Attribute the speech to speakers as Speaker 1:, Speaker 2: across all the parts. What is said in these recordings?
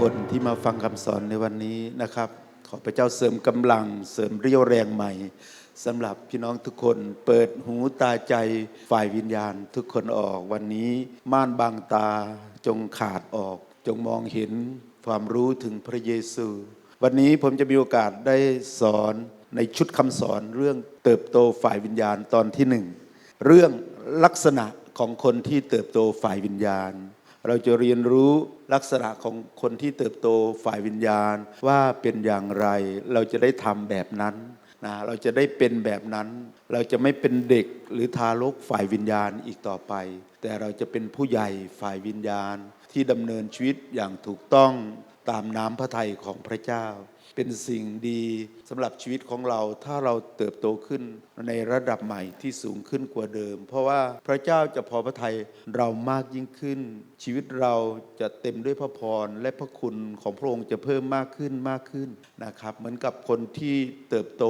Speaker 1: คนที่มาฟังคำสอนในวันนี้นะครับ ขอพระเจ้าเสริมกำลังเสริมเรี่ยวแรงใหม่สำหรับพี่น้องทุกคนเปิดหูตาใจฝ่ายวิญญาณทุกคนออกวันนี้ ม่านบางตาจงขาดออก จงมองเห็นความรู้ถึงพระเยซู วันนี้ผมจะมีโอกาสได้สอนในชุดคำสอนเรื่องเติบโตฝ่ายวิญญาณตอนที่หนึ่งเรื่องลักษณะของคนที่เติบโตฝ่ายวิญญาณ เราจะเรียนรู้ลักษณะของคนที่เติบโตฝ่ายวิญญาณว่าเป็นอย่างไร เราจะได้ทำแบบนั้นนะเราจะได้เป็นแบบนั้น เราจะไม่เป็นเด็กหรือทารกฝ่ายวิญญาณอีกต่อไป แต่เราจะเป็นผู้ใหญ่ฝ่ายวิญญาณที่ดำเนินชีวิตอย่างถูกต้องตามน้ำพระทัยของพระเจ้า เป็นสิ่งดีสำหรับชีวิตของเราถ้าเราเติบโตขึ้นในระดับใหม่ที่สูงขึ้นกว่าเดิม เพราะว่าพระเจ้าจะพอพระทัยเรามากยิ่งขึ้น ชีวิตเราจะเต็มด้วยพระพรและพระคุณของพระองค์จะเพิ่มมากขึ้นมากขึ้นนะครับ เหมือนกับคนที่เติบโต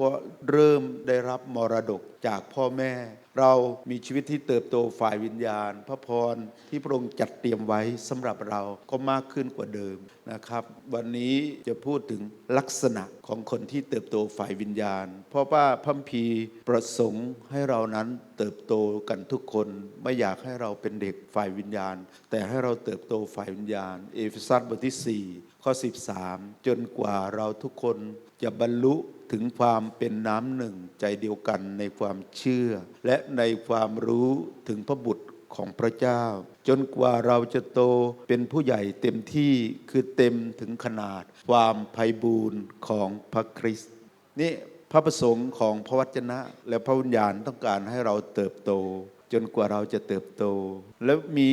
Speaker 1: ก็เริ่มได้รับมรดกจากพ่อแม่ เรามีชีวิตที่เติบโตฝ่ายวิญญาณ พระพรที่พระองค์จัดเตรียมไว้สำหรับเราก็มากขึ้นกว่าเดิมนะครับ วันนี้จะพูดถึงลักษณะของคนที่เติบโตฝ่ายวิญญาณ เพราะว่าพัมภีประสงค์ให้เรานั้นเติบโตกันทุกคนไม่อยากให้เราเป็นเด็กฝ่ายวิญญาณ แต่ให้เราเติบโตฝ่ายวิญญาณ เอเฟซัสบทที่4ข้อ 13 จนกว่าเราทุกคนจะบรรลุถึงความเป็นน้ำหนึ่งใจเดียวกันในความเชื่อ และในความรู้ถึงพระบุตร ของพระเจ้า จนกว่าเราจะโตเป็นผู้ใหญ่เต็มที่คือเต็มถึงขนาด ความไพบูรณ์ของพระคริสต์นี่พระประสงค์ของพระวจนะ และพระวิญญาณต้องการให้เราเติบโต จนกว่าเราจะเติบโต แล้วมี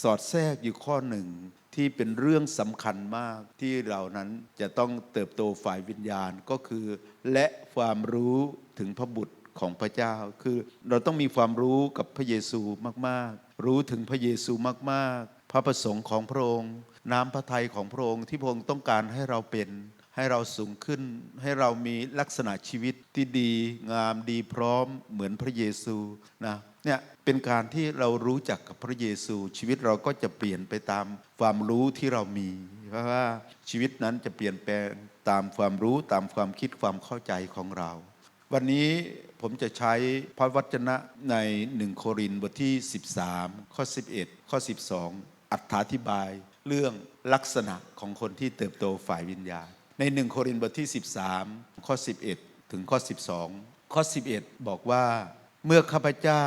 Speaker 1: สอดแทรกอยู่ข้อหนึ่งที่เป็นเรื่องสำคัญมากที่เรานั้นจะต้องเติบโตฝ่ายวิญญาณก็คือ และความรู้ถึงพระบุตร ของพระเจ้า คือเราต้องมีความรู้กับพระเยซูมาก ๆ รู้ถึงพระเยซูมาก ๆ พระประสงค์ของพระองค์ น้ำพระทัยของพระองค์ที่พระองค์ต้องการให้เราเป็น ให้เราสูงขึ้น ให้เรามีลักษณะชีวิตที่ดี งามดีพร้อมเหมือนพระเยซูนะเนี่ยเป็นการที่เรารู้จักกับพระเยซู ชีวิตเราก็จะเปลี่ยนไปตามความรู้ที่เรามี เพราะว่าชีวิตนั้นจะเปลี่ยนแปลงตามความรู้ตามความคิดความเข้าใจของเรา วันนี้ผมจะใช้พระวจนะในหนึ่งโครินบทที่ 13 ข้อ 11 ข้อ 12อธิบายเรื่องลักษณะของคนที่เติบโตฝ่ายวิญญาณ ในหนึ่งโครินบทที่ 13 ข้อ 11 ถึงข้อ 12 ข้อ 11 บอกว่า เมื่อข้าพเจ้า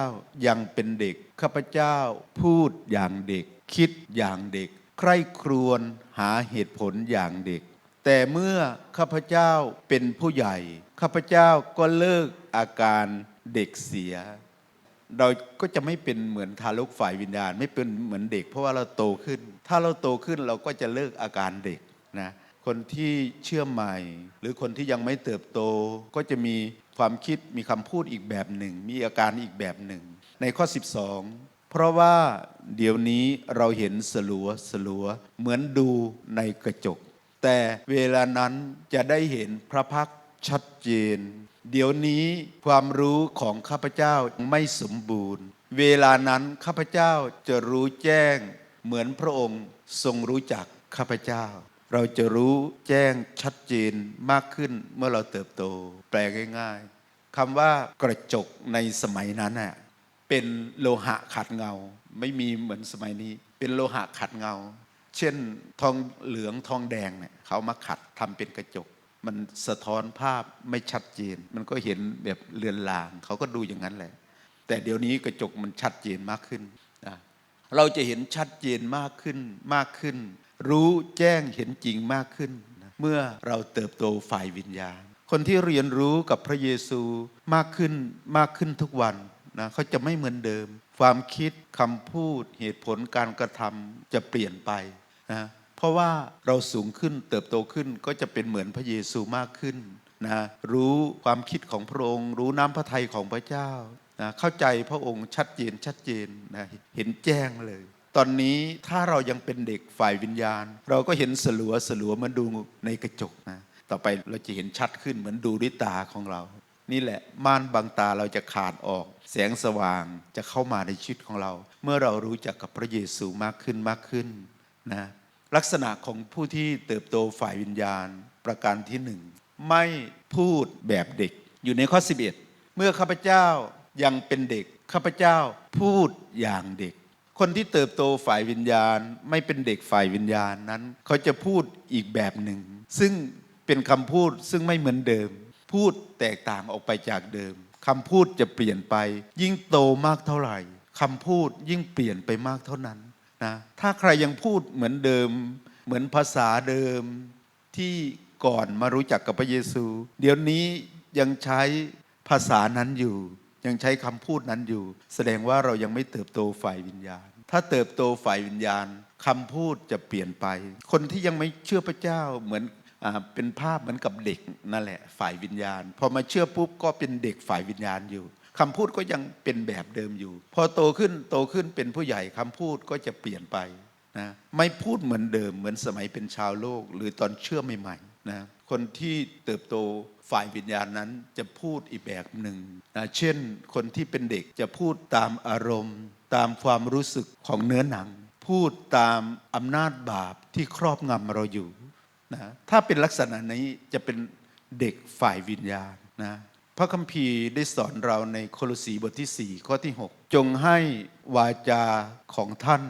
Speaker 1: ยังเป็นเด็ก ข้าพเจ้าพูดอย่างเด็ก คิดอย่างเด็ก ใคร่ครวญหาเหตุผลอย่างเด็ก แต่เมื่อข้าพเจ้าเป็นผู้ใหญ่ ข้าพเจ้าก็เลิกอาการเด็กเสีย เราก็จะไม่เป็นเหมือนทารกฝ่ายวิญญาณ ไม่เป็นเหมือนเด็ก เพราะว่าเราโตขึ้น ถ้าเราโตขึ้นเราก็จะเลิกอาการเด็กนะคนที่เชื่อใหม่ หรือคนที่ยังไม่เติบโต ก็จะมีความคิดมีคำพูดอีกแบบหนึ่ง มีอาการอีกแบบหนึ่ง ในข้อ 12 เพราะว่าเดี๋ยวนี้เราเห็นสลัวสลัวเหมือนดูในกระจก แต่เวลานั้นจะได้เห็นพระพัก ชัดเจน เดี๋ยวนี้ความรู้ของข้าพเจ้าไม่สมบูรณ์ เวลานั้นข้าพเจ้าจะรู้แจ้ง เหมือนพระองค์ทรงรู้จักข้าพเจ้า เราจะรู้แจ้งชัดเจนมากขึ้นเมื่อเราเติบโต แปลง่ายๆคำว่ากระจกในสมัยนั้นน่ะเป็นโลหะขัดเงา ไม่มีเหมือนสมัยนี้ เป็นโลหะขัดเงา เช่นทองเหลืองทองแดงเนี่ยเขามาขัดทำเป็นกระจก มันสะท้อนภาพไม่ชัดเจน มันก็เห็นแบบเลือนลาง เขาก็ดูอย่างนั้นแหละ แต่เดี๋ยวนี้กระจกมันชัดเจนมากขึ้นนะเราจะเห็นชัดเจนมากขึ้นมากขึ้น รู้แจ้งเห็นจริงมากขึ้นนะเมื่อเราเติบโตฝ่ายวิญญาณ คนที่เรียนรู้กับพระเยซูมากขึ้นมากขึ้นทุกวันนะเขาจะไม่เหมือนเดิม ความคิดคำพูดเหตุผลการกระทำจะเปลี่ยนไปนะ เพราะว่าเราสูงขึ้นเติบโตขึ้นก็จะเป็นเหมือนพระเยซูมากขึ้นนะรู้ความคิดของพระองค์ รู้น้ำพระทัยของพระเจ้านะเข้าใจพระองค์ชัดเจนชัดเจนนะเห็นแจ้งเลย ตอนนี้ถ้าเรายังเป็นเด็กฝ่ายวิญญาณ เราก็เห็นสลัวสลัวเหมันดูในกระจกนะต่อไปเราจะเห็นชัดขึ้นเหมือนดูด้วยตาของเรา นี่แหละม่านบางตาเราจะขาดออก แสงสว่างจะเข้ามาในชีวิตของเรา เมื่อเรารู้จักกับพระเยซูมากขึ้นมากขึ้นนะ ลักษณะของผู้ที่เติบโตฝ่ายวิญญาณประการที่หนึ่งไม่พูดแบบเด็กอยู่ในข้อ 11 เมื่อข้าพเจ้ายังเป็นเด็กข้าพเจ้าพูดอย่างเด็ก คนที่เติบโตฝ่ายวิญญาณ ไม่เป็นเด็กฝ่ายวิญญาณนั้น เขาจะพูดอีกแบบหนึ่ง ซึ่งเป็นคำพูดซึ่งไม่เหมือนเดิม พูดแตกต่างออกไปจากเดิมคำพูดจะเปลี่ยนไป ยิ่งโตมากเท่าไหร่คำพูดยิ่งเปลี่ยนไปมากเท่านั้น นะถ้าใครยังพูดเหมือนเดิม เหมือนภาษาเดิมที่ก่อนมารู้จักกับพระเยซู เดี๋ยวนี้ยังใช้ภาษานั้นอยู่ ยังใช้คำพูดนั้นอยู่ แสดงว่าเรายังไม่เติบโตฝ่ายวิญญาณ ถ้าเติบโตฝ่ายวิญญาณคำพูดจะเปลี่ยนไป คนที่ยังไม่เชื่อพระเจ้าเหมือนอเป็นภาพเหมือนกับเด็กนั่นแหละฝ่ายวิญญาณ พอมาเชื่อปุ๊บก็เป็นเด็กฝ่ายวิญญาณอยู่ คำพูดก็ยังเป็นแบบเดิมอยู่ พอโตขึ้นโตขึ้นเป็นผู้ใหญ่คำพูดก็จะเปลี่ยนไปนะไม่พูดเหมือนเดิมเหมือนสมัยเป็นชาวโลก หรือตอนเชื่อใหม่ๆนะคนที่เติบโตฝ่ายวิญญาณนั้นจะพูดอีกแบบหนึ่งนะเช่นคนที่เป็นเด็กจะพูดตามอารมณ์ ตามความรู้สึกของเนื้อหนัง พูดตามอำนาจบาปที่ครอบงำเราอยู่นะถ้าเป็นลักษณะนี้จะเป็นเด็กฝ่ายวิญญาณนะ พระคัมภีร์ได้สอนเราในโคลสีบทที่ 4 ข้อที่ 6 จงให้วาจาของท่าน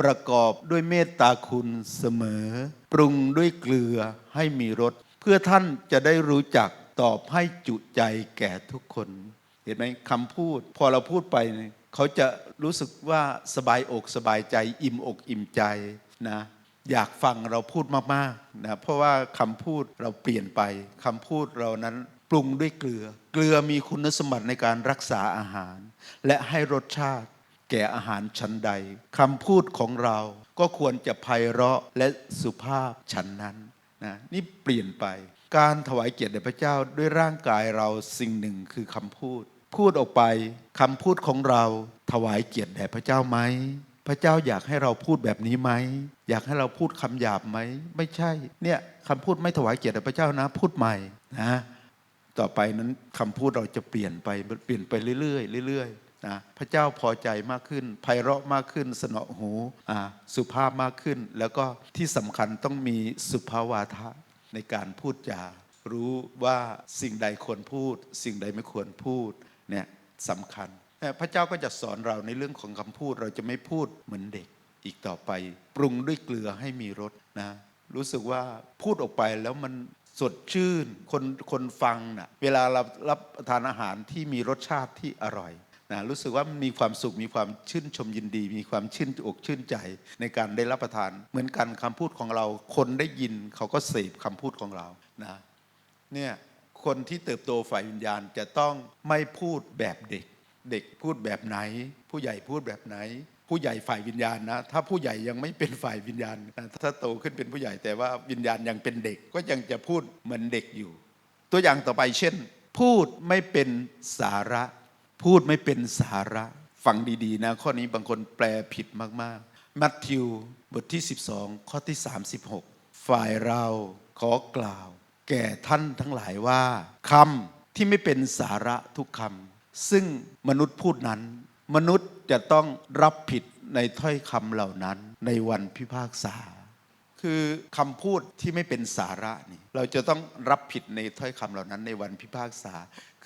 Speaker 1: ประกอบด้วยเมตตาคุณเสมอ ปรุงด้วยเกลือให้มีรสเพื่อท่านจะได้รู้จักตอบให้จุใจแก่ทุกคน เห็นไหมคำพูด พอเราพูดไป เขาจะรู้สึกว่าสบายอกสบายใจ อิ่มอกอิ่มใจนะอยากฟังเราพูดมากๆนะเพราะว่าคำพูดเราเปลี่ยนไปคำพูดเรานั้นปรุงด้วยเกลือ ลือมีคุณสมบัติในการรักษาอาหาร และให้รสชาติแก่อาหารชั้นใดคำพูดของเราก็ควรจะไพเราะและสุภาพฉันนั้นนะนี่เปลี่ยนไป การถวายเกียรติแด่พระเจ้าด้วยร่างกายเราสิ่งหนึ่งคือคำพูด พูดออกไปคำพูดของเราถวายเกียรติแด่พระเจ้าไหมพระเจ้าอยากให้เราพูดแบบนี้ไหมอยากให้เราพูดคำหยาบไหมไม่ใช่เนี่ยคำพูดไม่ถวายเกียรติแด่พระเจ้านะ พูดใหม่นะ ต่อไปนั้นคำพูดเราจะเปลี่ยนไปเปลี่ยนไปเรื่อยๆเรื่อยๆนะพระเจ้าพอใจมากขึ้นไพเราะมากขึ้น สนอหูอ่าสุภาพมากขึ้น แล้วก็ที่สำคัญต้องมีสุภาวาทะในการพูดจารู้ว่าสิ่งใดควรพูด สิ่งใดไม่ควรพูดเนี่ยสำคัญ พระเจ้าก็จะสอนเราในเรื่องของคำพูดเราจะไม่พูดเหมือนเด็กอีกต่อไป ปรุงด้วยเกลือให้มีรสนะรู้สึกว่าพูดออกไปแล้วมัน สดชื่นคนคนฟังนะ่ะเวลาเรารับประทานอาหารที่มีรสชาติที่อร่อยนะรู้สึกว่ามีความสุขมีความชื่นชมยินดี มีความชื่นอกชื่นใจในการได้รับประทาน เหมือนกันคำพูดของเรา คนได้ยินเขาก็เสพคำพูดของเรานะเนี่ยคนที่เติบโตฝ่ายวิญญาณจะต้องไม่พูดแบบเด็ก เด็กพูดแบบไหน ผู้ใหญ่พูดแบบไหน ผู้ใหญ่ฝ่ายวิญญาณนะ ถ้าผู้ใหญ่ยังไม่เป็นฝ่ายวิญญาณนะถ้าโตขึ้นเป็นผู้ใหญ่แต่ว่าวิญญาณยังเป็นเด็กก็ยังจะพูดเหมือนเด็กอยู่ ตัวอย่างต่อไปเช่น พูดไม่เป็นสาระ พูดไม่เป็นสาระฟังดีๆนะ ข้อนี้บางคนแปลผิดมากๆ มัทธิวบทที่ 12 ข้อที่ 36 ฝ่ายเราขอกล่าว แก่ท่านทั้งหลายว่าคำที่ไม่เป็นสาระทุกคำซึ่งมนุษย์พูดนั้น มนุษย์ จะต้องรับผิดในถ้อยคำเหล่านั้นในวันพิพากษา คือคำพูดที่ไม่เป็นสาระนี่เราจะต้องรับผิดในถ้อยคำเหล่านั้นในวันพิพากษา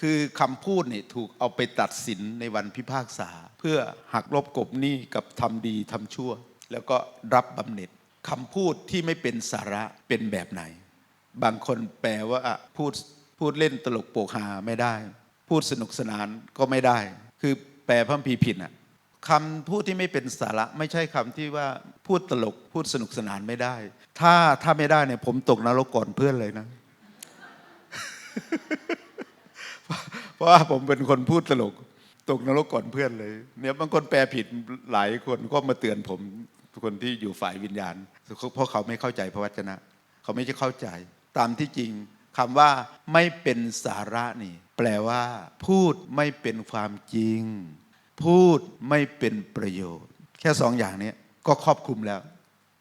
Speaker 1: คือคำพูดนี่ถูกเอาไปตัดสินในวันพิพากษา เพื่อหักลบกบหนี้กับทำดีทำชั่ว แล้วก็รับบำเหน็จคำพูดที่ไม่เป็นสาระเป็นแบบไหน บางคนแปลว่าพูดพูดเล่นตลกโปกฮาไม่ได้ พูดสนุกสนานก็ไม่ได้ คือแปลพัมภีผิดอะ คำพูดที่ไม่เป็นสาระไม่ใช่คำที่ว่าพูดตลกพูดสนุกสนานไม่ได้ ถ้าถ้าไม่ได้เนี่ยผมตกนรกก่อนเพื่อนเลยนะ เพราะว่าผมเป็นคนพูดตลก ตกนรกก่อนเพื่อนเลย เนี่ยบางคนแปลผิดหลายคนก็มาเตือนผมคนที่อยู่ฝ่ายวิญญาณ เพราะเขาไม่เข้าใจพระวจนะ เขาไม่ใช่เข้าใจ ตามที่จริงคำว่าไม่เป็นสาระนี่ แปลว่า พูดไม่เป็นความจริง พูดไม่เป็นประโยชน์ แค่สองอย่างนี้ก็ครอบคลุมแล้ว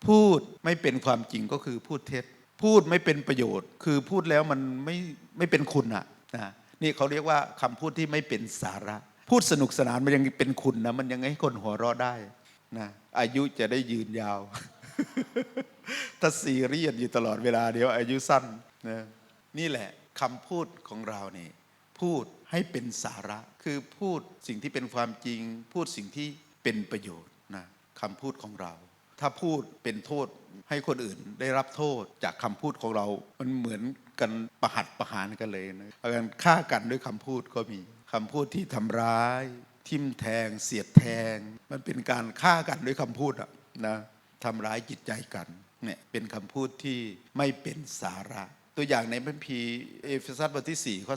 Speaker 1: พูดไม่เป็นความจริงก็คือพูดเท็จ พูดไม่เป็นประโยชน์ คือพูดแล้วมันไม่ไม่เป็นคุณอะนะนี่เขาเรียกว่าคำพูดที่ไม่เป็นสาระ พูดสนุกสนานมันยังเป็นคุณนะมันยังให้คนหัวเราะได้นะอายุจะได้ยืนยาว ถ้าซีเรียสอยู่ตลอดเวลาเดี๋ยวอายุสั้นนะนี่แหละคำพูดของเรานี่ พูด ให้เป็นสาระ คือพูดสิ่งที่เป็นความจริง พูดสิ่งที่เป็นประโยชน์นะคำพูดของเรา ถ้าพูดเป็นโทษให้คนอื่นได้รับโทษจากคำพูดของเรา มันเหมือนกันประหัดประหารกันเลยนะการฆ่ากันด้วยคำพูดก็มีคำพูดที่ทำร้าย ทิ่มแทง เสียดแทง มันเป็นการฆ่ากันด้วยคำพูดอะนะทำร้ายจิตใจกันเนี่ยเป็นคำพูดที่ไม่เป็นสาระ ตัวอย่างในพระคัมภีเอเฟซัสบทที่4ข้อ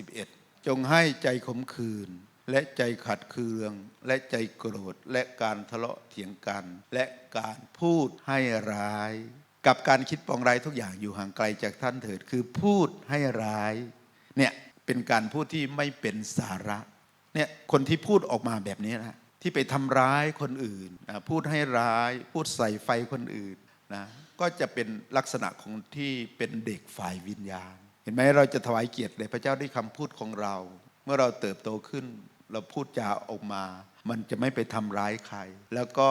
Speaker 1: 31 จงให้ใจขมขื่นและใจขัดเคือง และใจโกรธ และการทะเลาะเถียงกัน และการพูดให้ร้าย กับการคิดปองร้ายทุกอย่างอยู่ห่างไกลจากท่านเถิด คือพูดให้ร้ายเนี่ยเป็นการพูดที่ไม่เป็นสาระเนี่ยคนที่พูดออกมาแบบนี้นะที่ไปทำร้ายคนอื่นนะพูดให้ร้าย พูดใส่ไฟคนอื่นนะก็จะเป็นลักษณะของที่เป็นเด็กฝ่ายวิญญาณ เห็นไหมเราจะถวายเกียรติแด่พระเจ้าด้วยคำพูดของเรา เมื่อเราเติบโตขึ้น เราพูดจาออกมา มันจะไม่ไปทำร้ายใคร แล้วก็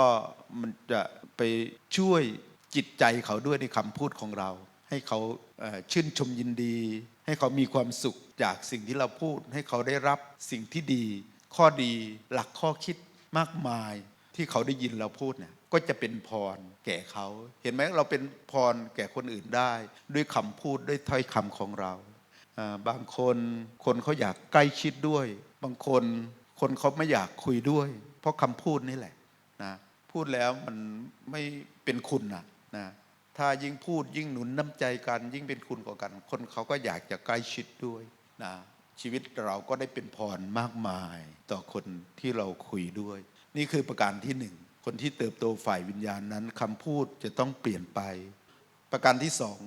Speaker 1: มันจะไปช่วยจิตใจเขาด้วยในคำพูดของเรา ให้เขาชื่นชมยินดี ให้เขามีความสุขจากสิ่งที่เราพูด ให้เขาได้รับสิ่งที่ดี ข้อดีหลักข้อคิดมากมายที่เขาได้ยินเราพูดเนี่ย ก็จะเป็นพรแก่เขา เห็นไหมเราเป็นพรแก่คนอื่นได้ ด้วยคำพูดด้วยถ้อยคำของเรา บางคนคนเขาอยากใกล้ชิดด้วย บางคนคนเขาไม่อยากคุยด้วย เพราะคำพูดนี่แหละนะพูดแล้วมันไม่เป็นคุณนะนะถ้ายิ่งพูดยิ่งหนุนน้ำใจกัน ยิ่งเป็นคุณกว่ากัน คนเขาก็อยากจะใกล้ชิดด้วยนะชีวิตเราก็ได้เป็นพรมากมายต่อคนที่เราคุยด้วย นี่คือประการที่หนึ่ง คนที่เติบโตฝ่ายวิญญาณนั้นคำพูดจะต้องเปลี่ยนไป ประการที่สอง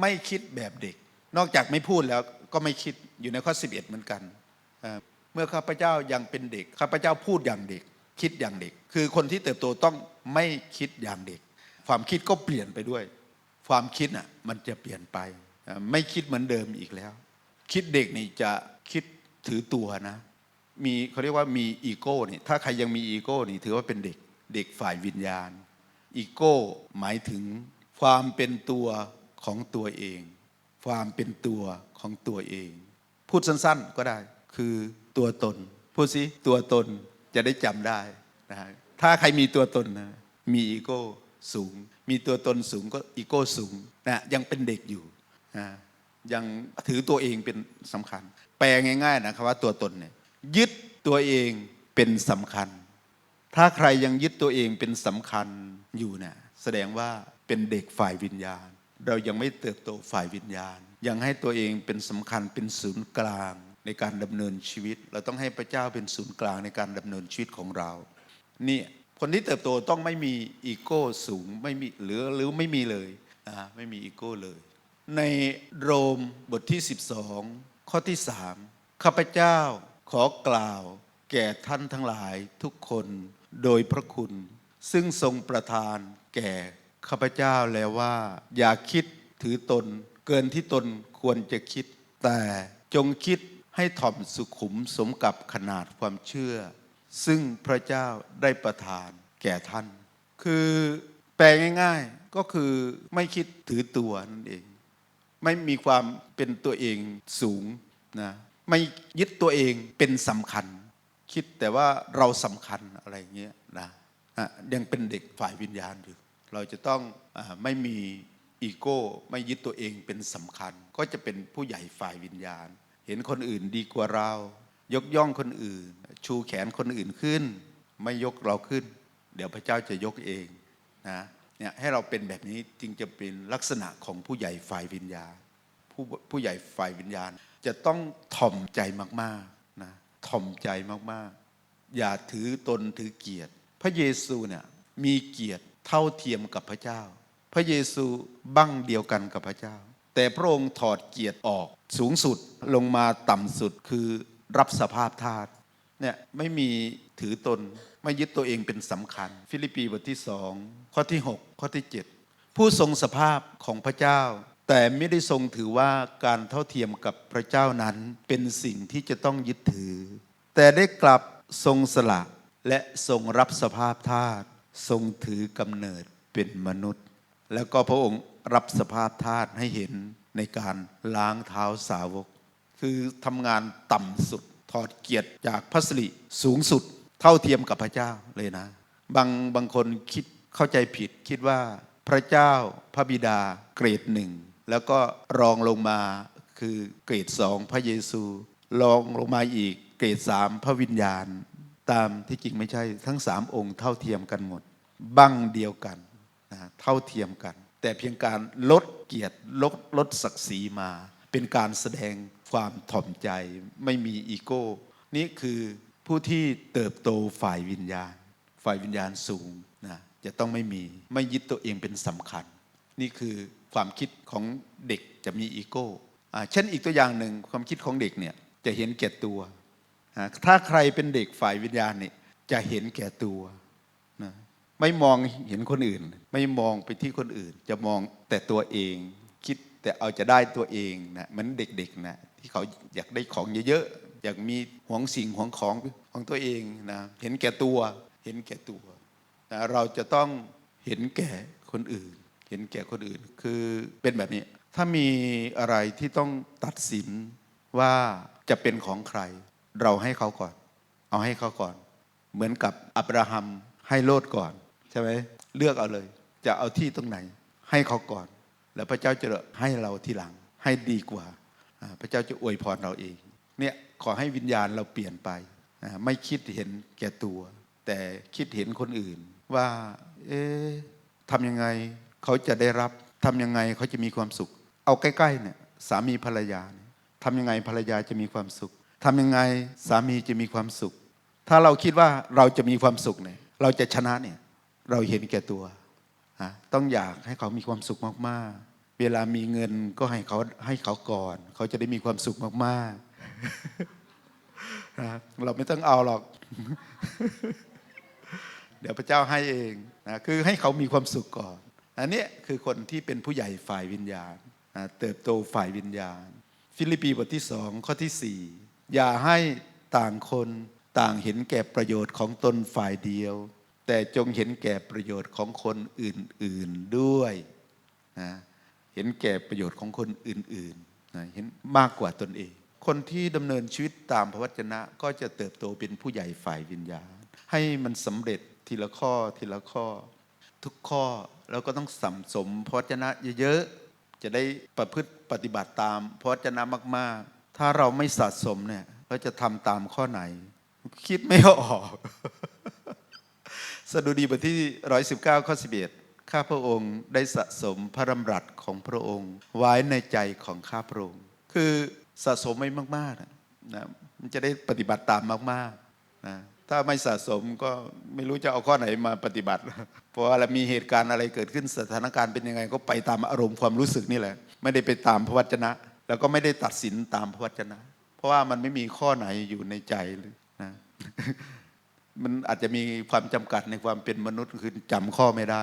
Speaker 1: ไม่คิดแบบเด็ก นอกจากไม่พูดแล้วก็ไม่คิดอยู่ในข้อ 11 เหมือนกัน เมื่อข้าพเจ้ายังเป็นเด็กข้าพเจ้าพูดอย่างเด็ก คิดอย่างเด็ก คือคนที่เติบโตต้องไม่คิดอย่างเด็ก ความคิดก็เปลี่ยนไปด้วย ความคิดอะมันจะเปลี่ยนไป ไม่คิดเหมือนเดิมอีกแล้ว คิดเด็กนี่จะคิดถือตัวนะ มีเขาเรียกว่ามีอีโก้นี่ถ้าใครยังมีอีโก้นี่ถือว่าเป็นเด็ก เด็กฝ่ายวิญญาณอีโก้หมายถึงความเป็นตัวของตัวเอง ความเป็นตัวของตัวเอง พูดสั้นๆก็ได้ คือตัวตน พูดสิตัวตนจะได้จำได้นะฮะถ้าใครมีตัวตนนะมีอีโก้สูง มีตัวตนสูงก็อีโก้สูงนะยังเป็นเด็กอยู่นะยังถือตัวเองเป็นสำคัญ แปลง่ายๆนะครับว่าตัวตนเนี่ยยึดตัวเองเป็นสำคัญ ถ้าใครยังยึดตัวเองเป็นสำคัญอยู่เนี่ยแสดงว่าเป็นเด็กฝ่ายวิญญาณ เรายังไม่เติบโตฝ่ายวิญญาณ ยังให้ตัวเองเป็นสำคัญเป็นศูนย์กลางในการดำเนินชีวิต เราต้องให้พระเจ้าเป็นศูนย์กลางในการดำเนินชีวิตของเรานี่คนที่เติบโตต้องไม่มีอีโก้สูงไม่มีหรือหรือไม่มีเลยนะไม่มีอีโก้เลย ในโรมบทที่ 12 ข้อที่ 3 ข้าพเจ้าขอกล่าวแก่ท่านทั้งหลายทุกคน โดยพระคุณ ซึ่งทรงประทานแก่ข้าพเจ้าแล้วว่า อย่าคิดถือตน เกินที่ตนควรจะคิด แต่จงคิดให้ถ่อมสุขุมสมกับขนาดความเชื่อ ซึ่งพระเจ้าได้ประทานแก่ท่าน คือแปลง่าย ๆก็คือไม่คิดถือตัวนั่นเอง ไม่มีความเป็นตัวเองสูงนะไม่ยึดตัวเองเป็นสำคัญ คิดแต่ว่าเราสำคัญ อะไรเงี้ยนะยังเป็นเด็กฝ่ายวิญญาณอยู่ เราจะต้องอไม่มีอีโก้ไม่ยึดตัวเองเป็นสำคัญ ก็จะเป็นผู้ใหญ่ฝ่ายวิญญาณ เห็นคนอื่นดีกว่าเรา ยกย่องคนอื่น ชูแขนคนอื่นขึ้น ไม่ยกเราขึ้น เดี๋ยวพระเจ้าจะยกเองนะเนี่ยให้เราเป็นแบบนี้จึงจะเป็นลักษณะของผู้ใหญ่ฝ่ายวิญญาณ ผู้ผู้ใหญ่ฝ่ายวิญญาณ จะต้องถ่อมใจมากๆนะถ่อมใจมากๆ อย่าถือตนถือเกียรติ พระเยซูเนี่ยมีเกียรติเท่าเทียมกับพระเจ้า พระเยซูบั้งเดียวกันกับพระเจ้า แต่พระองค์ถอดเกียรติออกสูงสุดลงมาต่ำสุดคือรับสภาพทาสเนี่ยไม่มีถือตนไม่ยึดตัวเองเป็นสำคัญ ฟิลิปปีบทที่สองข้อที่ 6 ข้อที่ 7 ผู้ทรงสภาพของพระเจ้า แต่ไม่ได้ทรงถือว่าการเท่าเทียมกับพระเจ้านั้นเป็นสิ่งที่จะต้องยึดถือ แต่ได้กลับ ทรงสละและทรงรับสภาพทาสทรงถือกำเนิดเป็นมนุษย์ แล้วก็พระองค์รับสภาพธาตุให้เห็นในการล้างเท้าสาวก คือทำงานต่ำสุดถอดเกียรติจากพระสิริสูงสุด เท่าเทียมกับพระเจ้าเลยนะ บางบางคนคิดเข้าใจผิดคิดว่าพระเจ้าพระบิดาเกรดหนึ่งแล้วก็รองลงมาคือเกรดสองพระเยซูรองลงมาอีก เกรดสามพระวิญญาณ ตามที่จริงไม่ใช่ ทั้งสามองค์เท่าเทียมกันหมด บั้งเดียวกันนะเท่าเทียมกัน แต่เพียงการลดเกียรติลดลดศักดิ์ศรีมา เป็นการแสดงความถ่อมใจไม่มีอีโก้ นี่คือผู้ที่เติบโตฝ่ายวิญญาณ ฝ่ายวิญญาณสูงนะจะต้องไม่มีไม่ยึดตัวเองเป็นสำคัญ นี่คือความคิดของเด็กจะมีอีโก้เช่นอีกตัวอย่างหนึ่งความคิดของเด็กเนี่ยจะเห็นแก่ตัว ถ้าใครเป็นเด็กฝ่ายวิญญาณเนี่ยจะเห็นแก่ตัวนะไม่มองเห็นคนอื่น ไม่มองไปที่คนอื่น จะมองแต่ตัวเอง คิดแต่เอาจะได้ตัวเองนะเหมือนเด็กๆนะที่เขาอยากได้ของเยอะๆอยากมีหวงสิ่งหวงของของตัวเองนะเห็นแก่ตัวเห็นแก่ตัวนะเราจะต้องเห็นแก่คนอื่น เห็นแก่คนอื่นคือเป็นแบบนี้ ถ้ามีอะไรที่ต้องตัดสินว่าจะเป็นของใคร เราให้เขาก่อน เอาให้เขาก่อน เหมือนกับอับราฮัมให้โลดก่อน ใช่ไหมเลือกเอาเลย จะเอาที่ตรงไหน ให้เขาก่อน แล้วพระเจ้าจะให้เราทีหลัง ให้ดีกว่า พระเจ้าจะอวยพรเราเอง เนี่ยขอให้วิญญาณเราเปลี่ยนไป ไม่คิดเห็นแก่ตัว แต่คิดเห็นคนอื่นว่า เอ๊ะทำยังไงเขาจะได้รับทำยังไงเขาจะมีความสุข เอาใกล้ๆเนี่ยสามีภรรยาทำยังไงภรรยาจะมีความสุข ทำยังไงสามีจะมีความสุข ถ้าเราคิดว่าเราจะมีความสุขเนี่ยเราจะชนะเนี่ยเราเห็นแก่ตัวต้องอยากให้เขามีความสุขมากๆ เวลามีเงินก็ให้เขาให้เขาก่อน เขาจะได้มีความสุขมากๆนะเราไม่ต้องเอาหรอก เดี๋ยวพระเจ้าให้เองนะคือให้เขามีความสุขก่อน อันนี้คือคนที่เป็นผู้ใหญ่ฝ่ายวิญญาณนะเติบโตฝ่ายวิญญาณ ฟิลิปปีบทที่สองข้อที่สี่ อย่าให้ต่างคนต่างเห็นแก่ประโยชน์ของตนฝ่ายเดียว แต่จงเห็นแก่ประโยชน์ของคนอื่นๆด้วยนะเห็นแก่ประโยชน์ของคนอื่นๆนะเห็นมากกว่าตนเอง คนที่ดำเนินชีวิตตามพระวจนะ ก็จะเติบโตเป็นผู้ใหญ่ฝ่ายวิญญาณ ให้มันสำเร็จทีละข้อทีละข้อ ทุกข้อแล้วก็ต้องสัมสมพระวจนะเยอะๆจะได้ประพฤติปฏิบัติตามพระวจนะมาก ๆ ถ้าเราไม่สะสมเนี่ยเราจะทำตามข้อไหน คิดไม่ออกสดุดีบทที่ 119 ข้อ 11 ข้าพระองค์ได้สะสมพระดำรัสของพระองค์ ไว้ในใจของข้าพระองค์ คือสะสมไว้มากๆนะนะมันจะได้ปฏิบัติตามมากๆนะถ้าไม่สะสมก็ไม่รู้จะเอาข้อไหนมาปฏิบัติ เพราะว่ามีเหตุการณ์อะไรเกิดขึ้นสถานการณ์เป็นยังไง ก็ไปตามอารมณ์ความรู้สึกนี่แหละ ไม่ได้ไปตามพระวจนะ แล้วก็ไม่ได้ตัดสินตามพระวจนะ เพราะว่ามันไม่มีข้อไหนอยู่ในใจเลยนะมันอาจจะมีความจำกัดในความเป็นมนุษย์คือจำข้อไม่ได้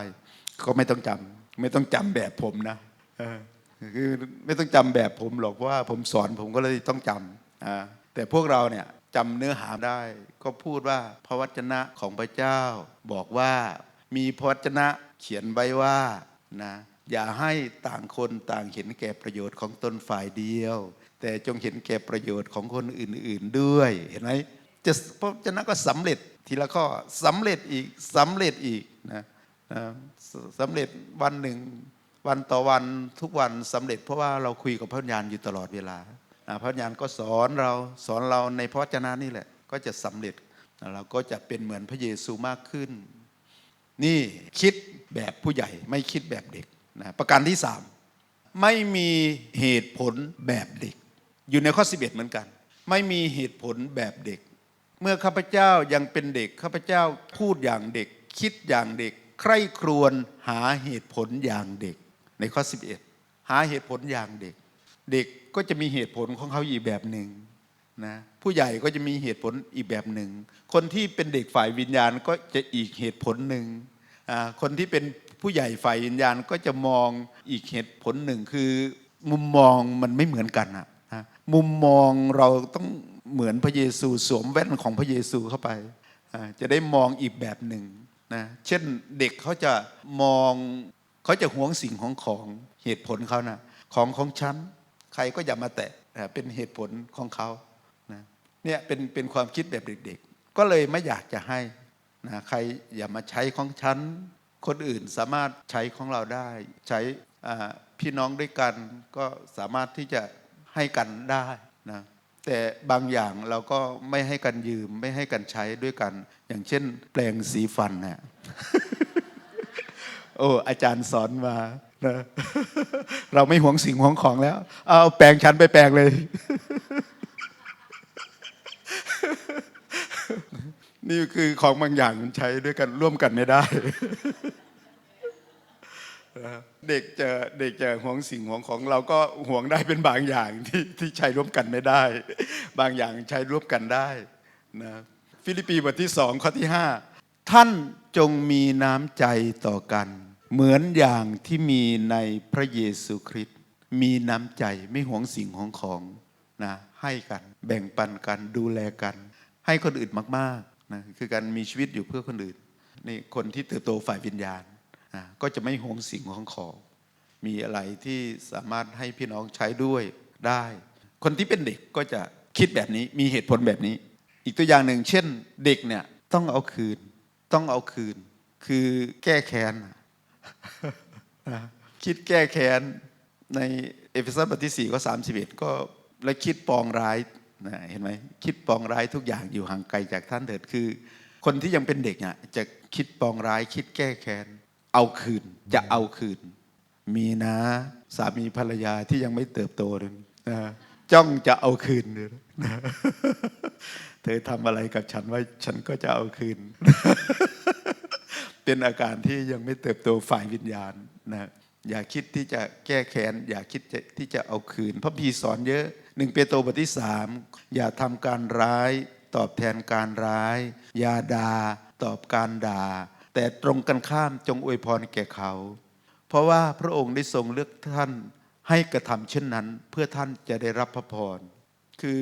Speaker 1: ก็ไม่ต้องจำไม่ต้องจำแบบผมนะคือไม่ต้องจำแบบผมหรอกเพราะว่าผมสอนผมก็เลยต้องจำแต่พวกเราเนี่ยจำเนื้อหาได้ ก็พูดว่าพระวจนะของพระเจ้า บอกว่ามีพระวจนะเขียนไว้ว่านะ อย่าให้ต่างคนต่างเห็นแก่ประโยชน์ของตนฝ่ายเดียว แต่จงเห็นแก่ประโยชน์ของคนอื่น ๆด้วย เห็นไหมจะพระวจนะก็สำเร็จทีละข้อสำเร็จอีกสำเร็จอีกนะสำเร็จวันหนึ่งวันต่อวันทุกวันสำเร็จ เพราะว่าเราคุยกับพระญาณอยู่ตลอดเวลาพระญาณก็สอนเราสอนเราในพระวจนะนี่แหละ ก็จะสำเร็จเราก็จะเป็นเหมือนพระเยซูมากขึ้น นี่คิดแบบผู้ใหญ่ไม่คิดแบบเด็ก นะประการที่สามไม่มีเหตุผลแบบเด็ก อยู่ในข้อ 11 เหมือนกัน ไม่มีเหตุผลแบบเด็ก เมื่อข้าพเจ้ายังเป็นเด็กข้าพเจ้าพูดอย่างเด็ก คิดอย่างเด็ก ใคร่ครวญหาเหตุผลอย่างเด็ก ในข้อ 11 หาเหตุผลอย่างเด็ก เด็กก็จะมีเหตุผลของเขาอีกแบบหนึ่งนะผู้ใหญ่ก็จะมีเหตุผลอีกแบบหนึ่ง คนที่เป็นเด็กฝ่ายวิญญาณก็จะอีกเหตุผลหนึ่งคนที่เป็น ผู้ใหญ่ฝ่ายวิญญาณก็จะมองอีกเหตุผลหนึ่งคือ มุมมองมันไม่เหมือนกันอะนะมุมมองเราต้องเหมือนพระเยซูสวมแว่นของพระเยซูเข้าไป จะได้มองอีกแบบหนึ่งนะเช่นเด็กเขาจะมองเขาจะหวงสิ่งของของเหตุผลเขานะของของฉันใครก็อย่ามาแตะนะเป็นเหตุผลของเขานะเนี่ยเป็นเป็นความคิดแบบเด็ก ๆ ก็เลยไม่อยากจะให้นะใครอย่ามาใช้ของฉัน คนอื่นสามารถใช้ของเราได้ ใช้พี่น้องด้วยกันก็สามารถที่จะให้กันได้นะแต่บางอย่างเราก็ไม่ให้กันยืมไม่ให้กันใช้ด้วยกัน อย่างเช่น แปลงสีฟันเนี่ยโอ้อาจารย์สอนมานะเราไม่หวงสิ่งหวงของแล้ว เอาแปลงฉันไปแปลงเลย นี่คือของบางอย่างมันใช้ด้วยกันร่วมกันไม่ได้ เด็กจะเด็กจะห่วงสิ่งห่วงของเราก็ห่วงได้เป็นบางอย่างที่ที่ใช้ร่วมกันไม่ได้ บางอย่างใช้ร่วมกันได้นะฟิลิปปีบทที่สองข้อที่ห้าท่านจงมีน้ำใจต่อกัน เหมือนอย่างที่มีในพระเยซูคริสต์มีน้ำใจไม่หวงสิ่งของของนะให้กัน แบ่งปันกันดูแลกัน ให้คนอื่นมาก ๆ นะคือการมีชีวิตอยู่เพื่อคนอื่นนี่คนที่เติบโตฝ่ายวิญญาณนะก็จะไม่หวงสิ่งของของ มีอะไรที่สามารถให้พี่น้องใช้ด้วยได้ คนที่เป็นเด็กก็จะคิดแบบนี้มีเหตุผลแบบนี้ อีกตัวอย่างหนึ่ง เช่น เด็กเนี่ยต้องเอาคืน ต้องเอาคืน คือแก้แค้นนะคิดแก้แค้นในเอเฟซัสบทที่4ก็31 ก็และคิดปองร้าย นะเห็นไหมคิดปองร้ายทุกอย่างอยู่ห่างไกลจากท่านเถิดคือ คนที่ยังเป็นเด็กอะจะคิดปองร้ายคิดแก้แค้นเอาคืนจะเอาคืน มีนะสามีภรรยาที่ยังไม่เติบโตเลยนะจ้องจะเอาคืนเลยนะเธอทำอะไรกับฉันไว้ฉันก็จะเอาคืน เป็นอาการที่ยังไม่เติบโตฝ่ายวิญญาณนะ อย่าคิดที่จะแก้แค้น อย่าคิดที่จะเอาคืนพระพีสอนเยอะหนึ่งเปโตรบทที่สามอย่าทำการร้าย ตอบแทนการร้าย อย่าด่าตอบการด่า แต่ตรงกันข้ามจงอวยพรแก่เขา เพราะว่าพระองค์ได้ทรงเลือกท่านให้กระทำเช่นนั้น เพื่อท่านจะได้รับพระพร คือ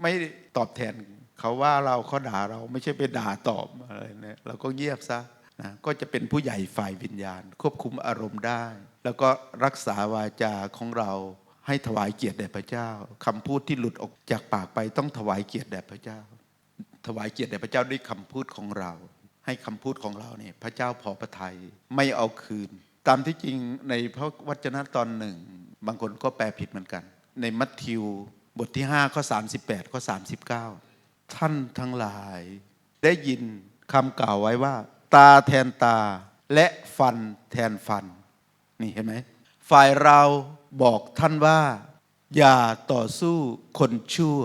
Speaker 1: ไม่ตอบแทนเขาว่าเราเขาด่าเราไม่ใช่ไปด่าตอบอะไรเนี่ยเราก็เงียบซะ นะก็จะเป็นผู้ใหญ่ฝ่ายวิญญาณ ควบคุมอารมณ์ได้ แล้วก็รักษาวาจาของเราให้ถวายเกียรติแด่พระเจ้าคำพูดที่หลุดออกจากปากไปต้องถวายเกียรติแด่พระเจ้า ถวายเกียรติแด่พระเจ้าด้วยคำพูดของเรา ให้คำพูดของเราเนี่ยพระเจ้าพอพระทัยไม่เอาคืน ตามที่จริงในพระวจนะตอนหนึ่ง บางคนก็แปลผิดเหมือนกัน ในมัทธิวบทที่5ข้อ38ข้อ39 ท่านทั้งหลายได้ยินคำกล่าวไว้ว่า ตาแทนตา และฟันแทนฟัน นี่เห็นไหมฝ่ายเราบอกท่านว่า อย่าต่อสู้คนชั่ว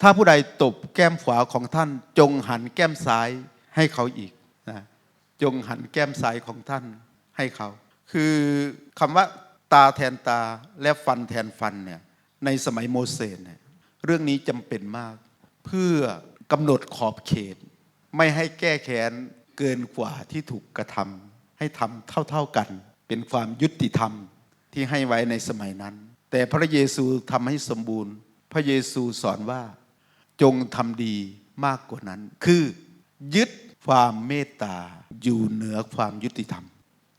Speaker 1: ถ้าผู้ใดตบแก้มขวาของท่าน จงหันแก้มซ้ายให้เขาอีกนะจงหันแก้มซ้ายของท่านให้เขา คือคำว่าตาแทนตาและฟันแทนฟันเนี่ยในสมัยโมเสสเนี่ยเรื่องนี้จำเป็นมาก เพื่อกำหนดขอบเขต ไม่ให้แก้แค้น เกินกว่าที่ถูกกระทำให้ทำเท่า ๆกัน เป็นความยุติธรรมที่ให้ไว้ในสมัยนั้น แต่พระเยซูทำให้สมบูรณ์ พระเยซูสอนว่าจงทำดีมากกว่านั้น คือยึดความเมตตาอยู่เหนือความยุติธรรม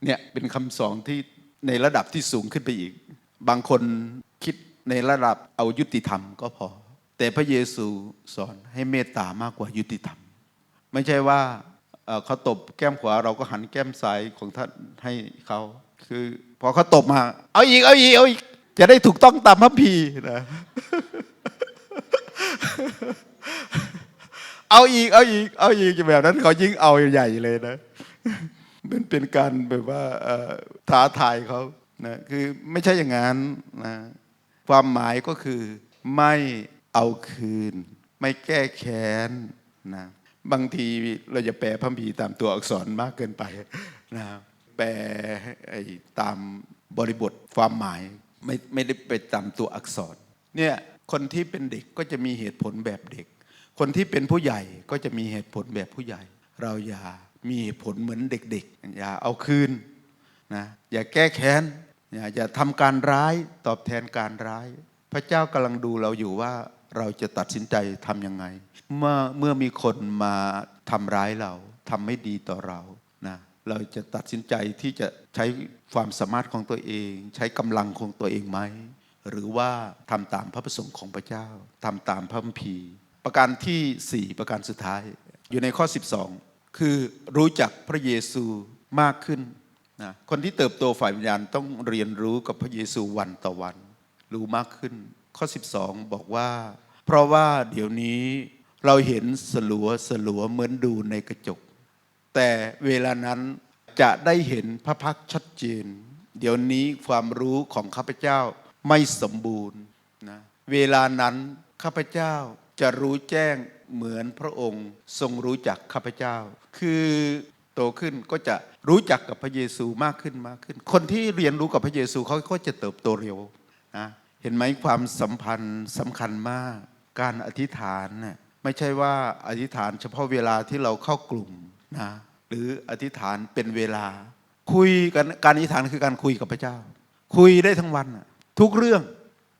Speaker 1: เนี่ยเป็นคำสอนที่ในระดับที่สูงขึ้นไปอีก บางคนคิดในระดับเอายุติธรรมก็พอ แต่พระเยซูสอนให้เมตตามากกว่ายุติธรรม ไม่ใช่ว่า เขาตบแก้มขวาเราก็หันแก้มซ้ายของท่านให้เขาคือพอเขาตบมา เอาอีกเอาอีกเอาอีกจะได้ถูกต้องตามพระพีนะเอาอีกเอาอีกเอาอีกแบบนั้นเขายิ่งเอาใหญ่เลยนะมันเป็นการแบบว่าท้าทายเขานะคือไม่ใช่อย่างนั้นนะความหมายก็คือไม่เอาคืน ไม่แก้แค้นนะ บางทีเราจะแปลพระคัมภีตามตัวอักษรมากเกินไปนะแปลไอ้ตามบริบทความหมายไม่ไม่ได้ไปตามตัวอักษรเนี่ยคนที่เป็นเด็กก็จะมีเหตุผลแบบเด็ก คนที่เป็นผู้ใหญ่ก็จะมีเหตุผลแบบผู้ใหญ่ เราอย่ามีเหตุผลเหมือนเด็กๆ อย่าเอาคืนนะอย่าแก้แค้นอย่าอย่าทำการร้ายตอบแทนการร้าย พระเจ้ากำลังดูเราอยู่ว่า เราจะตัดสินใจทำยังไง เมื่อเมื่อมีคนมาทำร้ายเราทำไม่ดีต่อเรานะเราจะตัดสินใจที่จะใช้ความสามารถของตัวเอง ใช้กำลังของตัวเองไหมหรือว่าทำตามพระประสงค์ของพระเจ้าทำตามพระคัมภีร์ ประการทีสี่4 ประการสุดท้าย อยู่ในข้อ 12 คือรู้จักพระเยซูมากขึ้นนะคนที่เติบโตฝ่ายวิญญาณต้องเรียนรู้กับพระเยซูวันต่อวัน รู้มากขึ้น ข้อ 12 บอกว่า เพราะว่าเดี๋ยวนี้เราเห็นสลัวสลัวเหมือนดูในกระจก แต่เวลานั้นจะได้เห็นพระพักชัดเจน เดี๋ยวนี้ความรู้ของข้าพเจ้าไม่สมบูรณ์นะเวลานั้นข้าพเจ้าจะรู้แจ้งเหมือนพระองค์ทรงรู้จักข้าพเจ้า คือโตขึ้นก็จะรู้จักกับพระเยซูมากขึ้นมากขึ้น คนที่เรียนรู้กับพระเยซูเขาก็จะเติบโตเร็วนะ เห็นไหมความสัมพันธ์สำคัญมาก การอธิษฐานเนี่ยไม่ใช่ว่าอธิษฐานเฉพาะเวลาที่เราเข้ากลุ่มนะหรืออธิษฐานเป็นเวลา คุยกันการอธิษฐานคือการคุยกับพระเจ้า คุยได้ทั้งวัน ทุกเรื่อง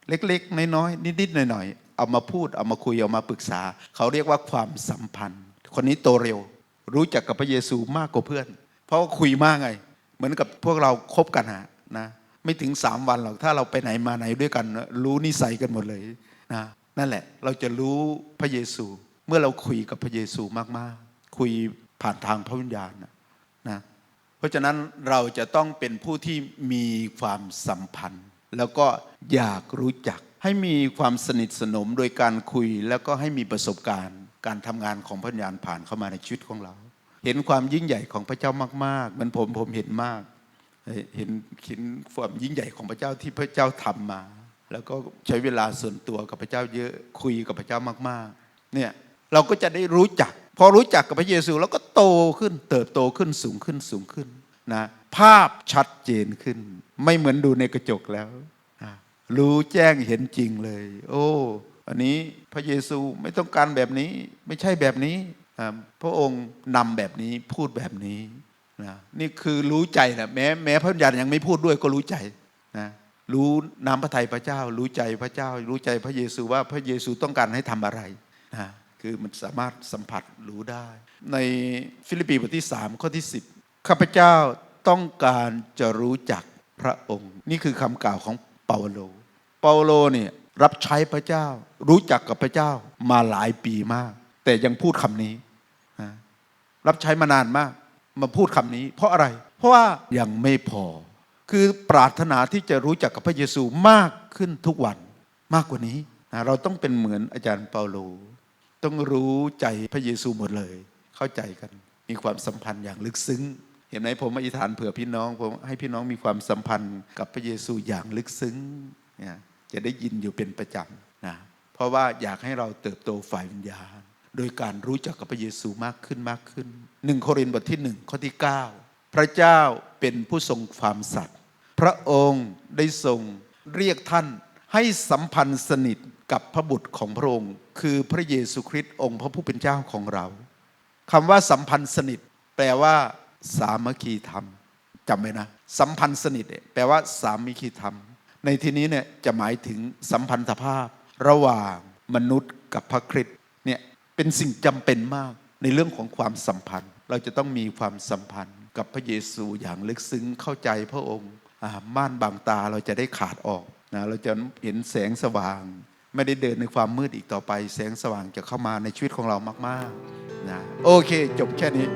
Speaker 1: เล็กๆ น้อยๆนิดๆหน่อยๆเอามาพูดเอามาคุยเอามาปรึกษา เขาเรียกว่าความสัมพันธ์ คนนี้โตเร็ว รู้จักกับพระเยซูมากกว่าเพื่อน เพราะว่าคุยมากไง เหมือนกับพวกเราคบกันฮะนะ ไม่ถึงสามวันหรอกถ้าเราไปไหนมาไหนด้วยกัน รู้นิสัยกันหมดเลยนะนั่นแหละเราจะรู้พระเยซู เมื่อเราคุยกับพระเยซูมากๆ คุยผ่านทางพระวิญญาณนะนะเพราะฉะนั้นเราจะต้องเป็นผู้ที่มีความสัมพันธ์ แล้วก็อยากรู้จักให้มีความสนิทสนมโดยการคุยแล้วก็ให้มีประสบการณ์ การทำงานของพระวิญญาณผ่านเข้ามาในชีวิตของเรา เห็นความยิ่งใหญ่ของพระเจ้ามากๆเหมันผมผมเห็นมาก เห็นเห็นความยิ่งใหญ่ของพระเจ้าที่พระเจ้าทำมา แล้วก็ใช้เวลาส่วนตัวกับพระเจ้าเยอะคุยกับพระเจ้ามากๆเนี่ยเราก็จะได้รู้จัก พอรู้จักกับพระเยซูแล้วก็โตขึ้นเติบโตขึ้นสูงขึ้นสูงขึ้นนะภาพชัดเจนขึ้น ไม่เหมือนดูในกระจกแล้วนะรู้แจ้งเห็นจริงเลย โอ้อันนี้พระเยซูไม่ต้องการแบบนี้ไม่ใช่แบบนี้พระองค์นำแบบนี้พูดแบบนี้ นะนี่คือรู้ใจนะแม้แม้พระญญาณยังไม่พูดด้วยก็รู้ใจนะรู้น้ำพระทัยพระเจ้า รู้ใจพระเจ้า รู้ใจพระเยซูว่าพระเยซูต้องการให้ทำอะไรนะคือมันสามารถสัมผัสรู้ได้ ในฟิลิปปีบทที่3ข้อที่ 10ข้าพเจ้าต้องการจะรู้จักพระองค์ นี่คือคำกล่าวของเปาโล เปาโลเนี่ยรับใช้พระเจ้า รู้จักกับพระเจ้ามาหลายปีมาก แต่ยังพูดคำนี้นะรับใช้มานานมาก มาพูดคำนี้ เพราะอะไร เพราะว่ายังไม่พอ คือปรารถนาที่จะรู้จักกับพระเยซูมากขึ้นทุกวันมากกว่านี้นะเราต้องเป็นเหมือนอาจารย์เปาโล ต้องรู้ใจพระเยซูหมดเลย เข้าใจกัน มีความสัมพันธ์อย่างลึกซึ้ง เห็นไหมผมอธิษฐานเผื่อพี่น้องผมให้พี่น้องมีความสัมพันธ์กับพระเยซูอย่างลึกซึ้งเนี่ยจะได้ยินอยู่เป็นประจำนะเพราะว่าอยากให้เราเติบโตฝ่ายวิญญาณ โดยการรู้จักกับพระเยซูมากขึ้นมากขึ้นหนึ่งโครินธ์บทที่หนึ่งข้อที่ 9 พระเจ้าเป็นผู้ทรงความสัตย์พระองค์ได้ทรงเรียกท่านให้สัมพันธ์สนิทกับพระบุตรของพระองค์ คือพระเยซูคริสต์องค์พระผู้เป็นเจ้าของเราคำว่าสัมพันธ์สนิท แปลว่า สามัคคีธรรมจำไว้นะ สัมพันธ์สนิทเนี่ยแปลว่า สามัคคีธรรม ในที่นี้เนี่ยจะหมายถึงสัมพันธภาพ ระหว่างมนุษย์กับพระคริสต์ เป็นสิ่งจำเป็นมากในเรื่องของความสัมพันธ์ เราจะต้องมีความสัมพันธ์ กับพระเยซูอย่างลึกซึ้งเข้าใจพระองค์ม่านบางตาเราจะได้ขาดออกนะเราจะเห็นแสงสว่าง ไม่ได้เดินในความมืดอีกต่อไป แสงสว่างจะเข้ามาในชีวิตของเรามากๆนะโอเค จบแค่นี้